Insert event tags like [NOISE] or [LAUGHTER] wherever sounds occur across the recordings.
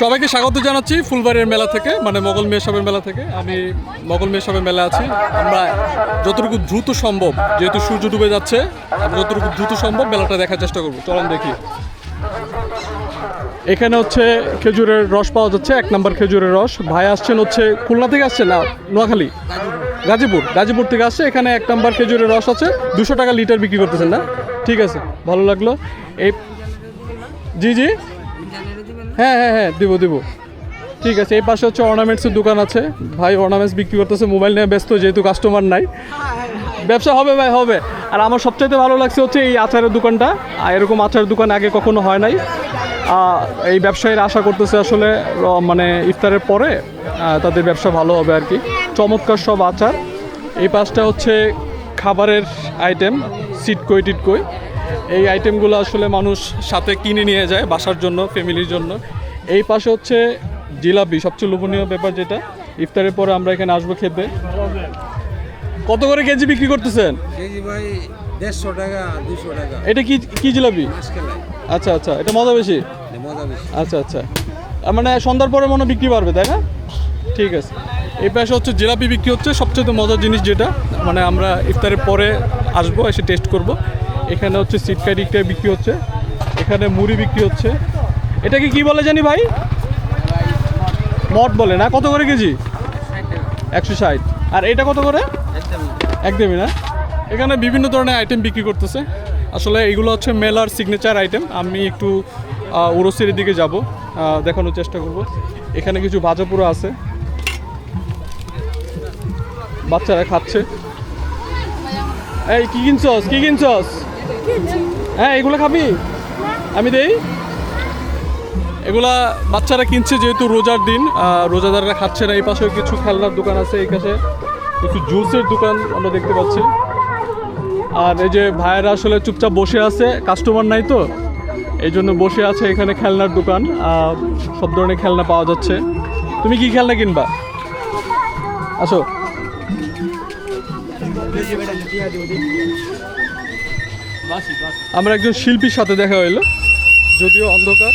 সবাইকে স্বাগত জানাচ্ছি ফুলবাড়ির মেলা থেকে মানে মোগল মেশাবের মেলা থেকে। আমি মোগল মেশাবের মেলা আছি। আমরা যতটুকু দ্রুত সম্ভব, যেহেতু সূর্য ডুবে যাচ্ছে যতটুকু দ্রুত সম্ভব মেলাটা দেখার চেষ্টা করব। চলুন দেখি। এখানে হচ্ছে খেজুরের রস পাওয়া যাচ্ছে, এক নম্বর খেজুরের রস। ভাই আসছেন হচ্ছে খুলনা থেকে আসছে না, নোয়াখালী? গাজীপুর। গাজীপুর থেকে আসছে, এখানে এক নম্বর খেজুরের রস আছে। দুশো টাকা লিটার বিক্রি করতেছেন না? ঠিক আছে, ভালো লাগল। এই জি জি। হ্যাঁ হ্যাঁ হ্যাঁ দিব দিব। ঠিক আছে, এই পাশে হচ্ছে অর্নামেন্টসের দোকান আছে। ভাই অর্নামেন্টস বিক্রি করতেছে, মোবাইল নিয়ে ব্যস্ত, যেহেতু কাস্টমার নাই। ব্যবসা হবে ভাই, হবে। আর আমার সবচাইতে ভালো লাগছে হচ্ছে এই আচারের দোকানটা। আর এরকম আচারের দোকান আগে কখনো হয় নাই। এই ব্যবসায়ীরা আশা করতেছে আসলে মানে ইফতারের পরে তাদের ব্যবসা ভালো হবে আর কি। চমৎকার সব আচার। এই পাশটা হচ্ছে খাবারের আইটেম সিটকই টিটকই এই আইটেমগুলো আসলে মানুষ সাথে কিনে নিয়ে যায় বাসার জন্য ফ্যামিলির জন্য। এই পাশে হচ্ছে জিলাপি সবচেয়ে লোভনীয় ব্যাপার যেটা। ইফতারের পরে আমরা এখানে আসব খেতে। কত করে কেজি বিক্রি করতেছেন? কেজি ভাই দেড়শো টাকা দুশো টাকা। এটা কি কি জিলাপি? আচ্ছা আচ্ছা এটা মজা বেশি? মজা বেশি। আচ্ছা আচ্ছা। মানে সন্ধ্যার পরে মনে হয় বিক্রি পারবে তাই না? ঠিক আছে। এই পাশে হচ্ছে জিলাপি বিক্রি হচ্ছে। সবচেয়ে মজার জিনিস যেটা মানে আমরা ইফতারের পরে আসব এসে টেস্ট করব। এখানে হচ্ছে সিটকাই টিকটাই বিক্রি হচ্ছে। এখানে মুড়ি বিক্রি হচ্ছে। এটাকে কি বলে জানি ভাই? মট বলে না? কত করে কেজি? একশো ষাট। আর এটা কত করে? একদমই না। এখানে বিভিন্ন ধরনের আইটেম বিক্রি করতেছে। আসলে এগুলো হচ্ছে মেলার সিগনেচার আইটেম আমি একটু উরসের দিকে যাব দেখানোর চেষ্টা করব। এখানে কিছু ভাজা পুরো আছে। বাচ্চারা খাচ্ছে। এই, কি কিনছস? কি কিনছস? হ্যাঁ এগুলো খাবি? আমি দেই। এগুলা বাচ্চারা কিনছে যেহেতু রোজার দিন রোজাদাররা খাচ্ছে না। এই পাশে কিছু খেলনার দোকান আছে, এই কিছু জুসের দোকান আমরা দেখতে পাচ্ছি। আর এই যে ভাইয়েরা আসলে চুপচাপ বসে আছে কাস্টমার নাই তো। এই জন্য বসে আছে এখানে খেলনার দোকান সব ধরনের খেলনা পাওয়া যাচ্ছে। তুমি কি খেলনা কিনবা? আসো। আমরা একজন শিল্পীর সাথে দেখা হইল, যদিও অন্ধকার।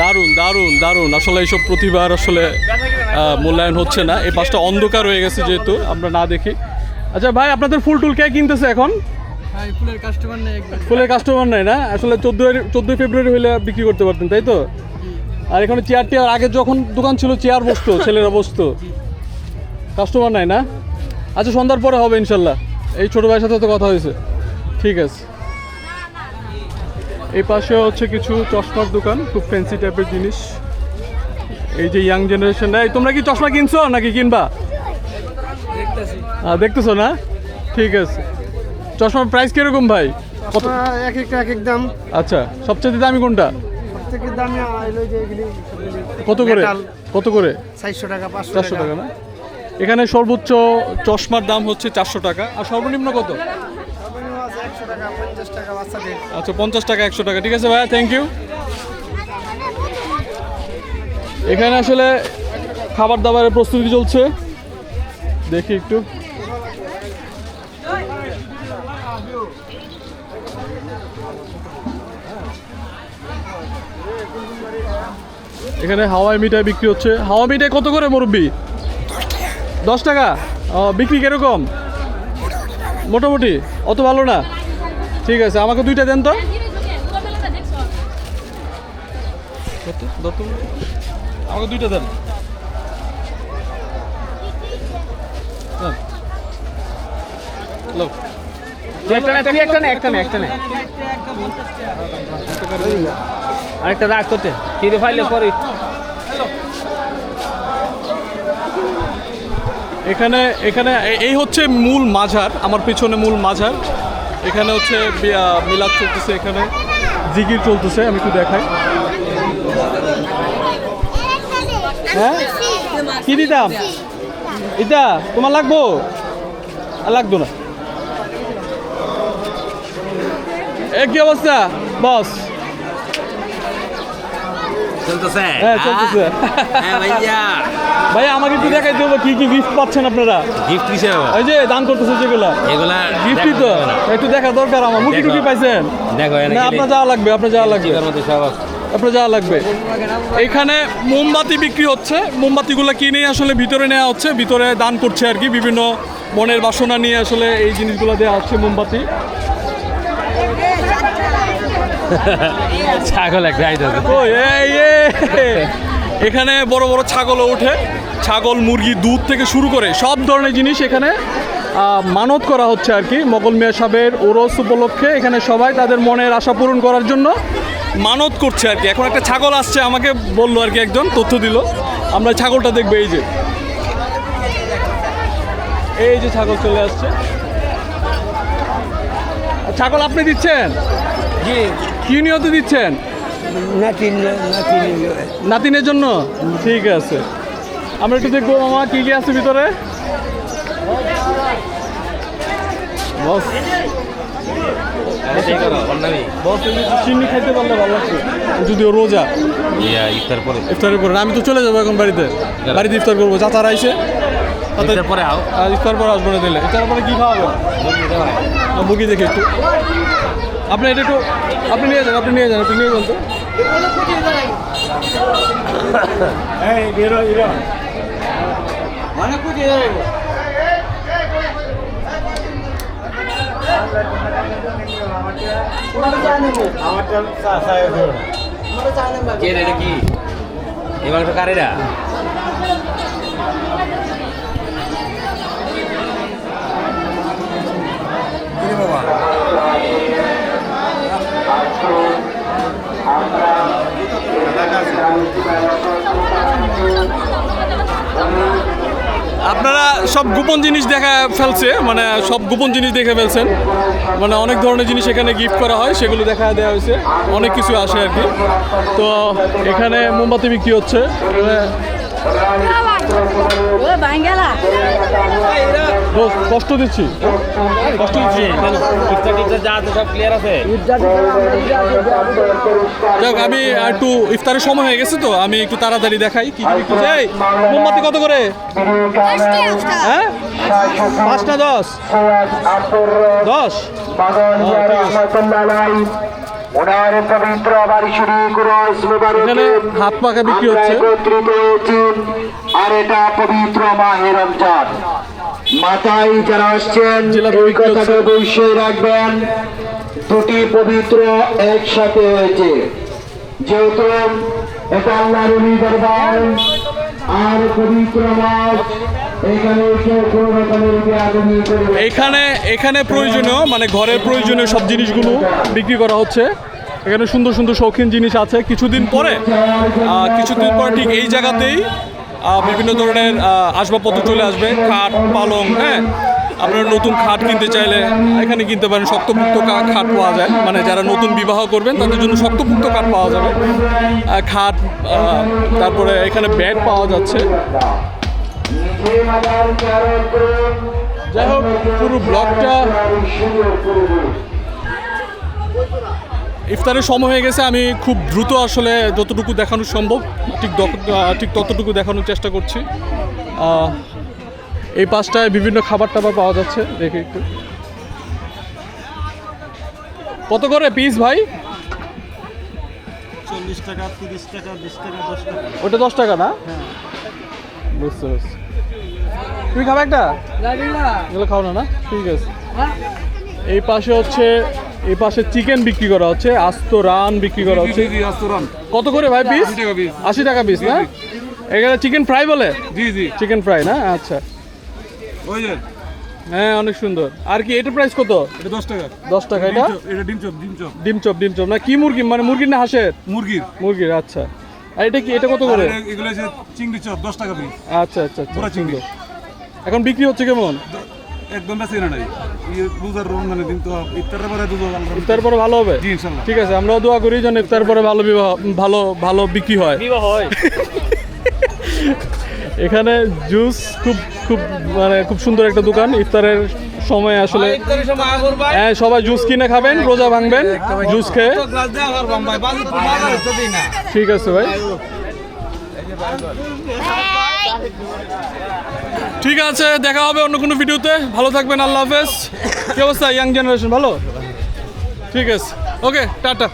দারুণ দারুণ দারুণ। আসলে এইসব প্রতিভার আসলে মূল্যায়ন হচ্ছে না। এই পাশটা অন্ধকার হয়ে গেছে যেহেতু, আমরা না দেখি। আচ্ছা ভাই আপনাদের ফুল টুল কে কিনতেছে এখন? ফুলের কাস্টমার নেই ফুলের কাস্টমার নাই না? আসলে চোদ্দোই চোদ্দোই ফেব্রুয়ারি হইলে বিক্রি করতে পারতেন তাই তো? আর এখানে চেয়ার টেয়ার আগে যখন দোকান ছিল চেয়ার বসতো [LAUGHS] ছেলেরা বসতো। কাস্টমার নাই না? আচ্ছা সন্ধ্যার পরে হবে ইনশাল্লাহ। এই ছোটো ভাইয়ের সাথে তো কথা হয়েছে। ঠিক আছে। এই পাশে হচ্ছে কিছু চশমার দোকান খুব ফ্যান্সি টাইপের জিনিস। এই যে ইয়াং জেনারেশন তোমরা কি চশমা কিনছো নাকি কিনবা? দেখতেছি না? ঠিক আছে। চশমার প্রাইস কীরকম ভাই? কত? এক একটা এক এক দাম। আচ্ছা সবচেয়ে দামি কোনটা? কত করে? কত করে? চারশো টাকা চারশো টাকা। না? এখানে সর্বোচ্চ চশমার দাম হচ্ছে চারশো টাকা। আর সর্বনিম্ন কত? আচ্ছা পঞ্চাশ টাকা একশো টাকা। ঠিক আছে ভাইয়া থ্যাংক ইউ এখানে আসলে খাবার দাবারের প্রস্তুতি চলছে। দেখি একটু। এখানে হাওয়াই মিঠাই বিক্রি হচ্ছে। হাওয়া মিঠাই কত করে মুরব্বি? দশ টাকা। ও বিক্রি কীরকম? মোটামুটি অত ভালো না? ঠিক আছে আমাকে দুইটা দেন তো। আমাকে দুইটা দেন। দেন। লো। আরেকটা রাগ করতে। কিনে ফাইলে পরে। এখানে এখানে এই হচ্ছে মূল মাঝার, আমার পিছনে মূল মাঝার। এখানে হচ্ছে মিলাদ চলতেছে এখানে। জিগির চলতেছে, আমি একটু দেখাই। হ্যাঁ? কি দিতাম? এটা তোমার লাগবো? আর লাগতো না। এ, কি অবস্থা? বস। চলতেছে? হ্যাঁ, চলতেছে। হ্যাঁ ভাইয়া। ভাই আমাকে একটু দেখাই দেবো কি কি গিফট পাচ্ছেন আপনারা? গিফট হিসেবে এই যে দান করতেছে যেগুলা এগুলা গিফটই তো। একটু দেখা দরকার আমার। মুখি টুকি পাইছেন? দেখো না আপনার যাওয়া লাগবে আপনার যাওয়া লাগবে। আপনার যাওয়া লাগবে। এখানে মোমবাতি বিক্রি হচ্ছে। মোমবাতিগুলো কিনে আসলে ভিতরে নেওয়া হচ্ছে। ভিতরে দান করছে আর কি। বিভিন্ন মনের বাসনা নিয়ে আসলে এই জিনিসগুলো দেওয়া হচ্ছে মোমবাতি। ছাগল একটা আইতেছে ও। এখানে বড় বড় ছাগলও ওঠে। ছাগল মুরগি দুধ থেকে শুরু করে সব ধরনের জিনিস এখানে মানত করা হচ্ছে আর কি। মোগল মিয়া সাহেবের ওরস উপলক্ষে এখানে সবাই তাদের মনের আশা পূরণ করার জন্য মানত করছে আর কি। এখন একটা ছাগল আসছে আমাকে বলল আর কি একজন তথ্য দিল। আমরা ছাগলটা দেখব এই যে। এই যে ছাগল চলে আসছে। ছাগল আপনি দিচ্ছেন? কি নিয়ত দিচ্ছেন? নাতিনের জন্য? ঠিক আছে। আমরা একটু দেখব মামা কি কি আছে ভিতরে? বস। চিনি খাইতে পারলে ভালো লাগছে। যদিও রোজা। ইফতার পরে। ইফতারের পরে। আমি তো চলে যাব এখন বাড়িতে। বাড়িতে ইফতার করব। চাচারা আইসে। ইফতার পরে আও। ইফতার পরে আসব না দিলে। ইফতার পরে কি খাওয়াবে? দেওয়া দেখে একটু। আপনি এটা একটু আপনি নিয়ে যান আপনি নিয়ে যান আপনি নিয়ে যান তো। কে রে, আপনারা সব গোপন জিনিস দেখা ফেলছে মানে সব গোপন জিনিস দেখে ফেলছেন। মানে অনেক ধরনের জিনিস এখানে গিফট করা হয় সেগুলো দেখা দেওয়া হয়েছে। অনেক কিছু আসে আর কি। তো এখানে মোমবাতি বিক্রি হচ্ছে। কষ্ট দিচ্ছি। আমি একটু ইফতারের সময় হয়ে গেছে তো, আমি একটু তাড়াতাড়ি দেখাই। কি এই, মোমবাতি কত করে? হ্যাঁ? পাঁচ না দশ? দশ ওনার বিক্রি হচ্ছে। আর এটা পবিত্র মাহে রমজান। মাথায় যারা আসছেন, এই হচ্ছে। অবশ্যই রাখবেন। দুটি পবিত্র একসাথে হয়েছে। যেহেতু এটা আল্লাহ রবি দরবার, আর পবিত্র এখানে এখানে প্রয়োজনীয় মানে ঘরের প্রয়োজনীয় সব জিনিসগুলো বিক্রি করা হচ্ছে। এখানে সুন্দর সুন্দর শৌখিন জিনিস আছে। কিছুদিন পরে কিছুদিন পরে ঠিক এই জায়গাতেই বিভিন্ন ধরনের আসবাবপত্র চলে আসবে। খাট, পালং হ্যাঁ? আপনারা নতুন খাট কিনতে চাইলে এখানে কিনতে পারেন, শক্তপুক্ত খাট পাওয়া যায়। মানে যারা নতুন বিবাহ করবেন, তাদের জন্য শক্তপুক্ত খাট পাওয়া যাবে। খাট তারপরে এখানে ব্যাট পাওয়া যাচ্ছে। যাই হোক, পুরো ব্লগটা ইফতারের সময় হয়ে গেছে আমি খুব দ্রুত আসলে যতটুকু দেখানো সম্ভব ঠিক ঠিক ততটুকু দেখানোর চেষ্টা করছি। এই পাশটায় বিভিন্ন খাবার টাবার পাওয়া যাচ্ছে দেখে একটু। কত করে পিস ভাই? চল্লিশ টাকা তিরিশ টাকা বিশ টাকা দশ টাকা। ওটা দশ টাকা না? বুঝতে পারছি। তুমি খাবে একটা? এগুলো খাও না না? ঠিক আছে। এই পাশে হচ্ছে এই পাশে চিকেন বিক্রি করা হচ্ছে আস্ত রান বিক্রি করা হচ্ছে। কত করে ভাই পিস? আশি টাকা পিস। না? এখানে চিকেন ফ্রাই বলে? জি জি। চিকেন ফ্রাই না? আচ্ছা। হ্যাঁ অনেক সুন্দর। আর কি এটা প্রাইস কত? এটা দশ টাকা। দশ টাকা এটা? এটা ডিম চপ ডিম চপ। ডিম চপ ডিম চপ। না কি মুরগি? মানে মুরগির না হাঁসের? মুরগির। মুরগির আচ্ছা। আর এটা কি এটা কত করে? এগুলো চিংড়ি চপ দশ টাকা পিস। আচ্ছা আচ্ছা আচ্ছা চিংড়ি। এখন বিক্রি হচ্ছে কেমন? একদম বেশি না নাই। বুঝার রমজানের দিন তো ইফতারের পরে ইফতার পরে ভালো হবে? জি ঠিক আছে আমরাও দোয়া করি যেন ইফতার পরে ভালো বিবাহ ভালো ভালো বিক্রি হয়। বিবাহ হয়। [LAUGHS] এখানে জুস খুব খুব মানে খুব সুন্দর একটা দোকান। ইফতারের সময় আসলে ইফতারের সময় আগর ভাই। হ্যাঁ সবাই জুস কিনে খাবেন রোজা ভাঙবেন জুস খেয়ে। ঠিক আছে ভাই। ঠিক আছে, দেখা হবে অন্য কোনো ভিডিওতে। ভালো থাকবেন, আল্লাহ হাফেজ। কি অবস্থা, ইয়াং জেনারেশন, ভালো? ঠিক আছে। Okay, tata.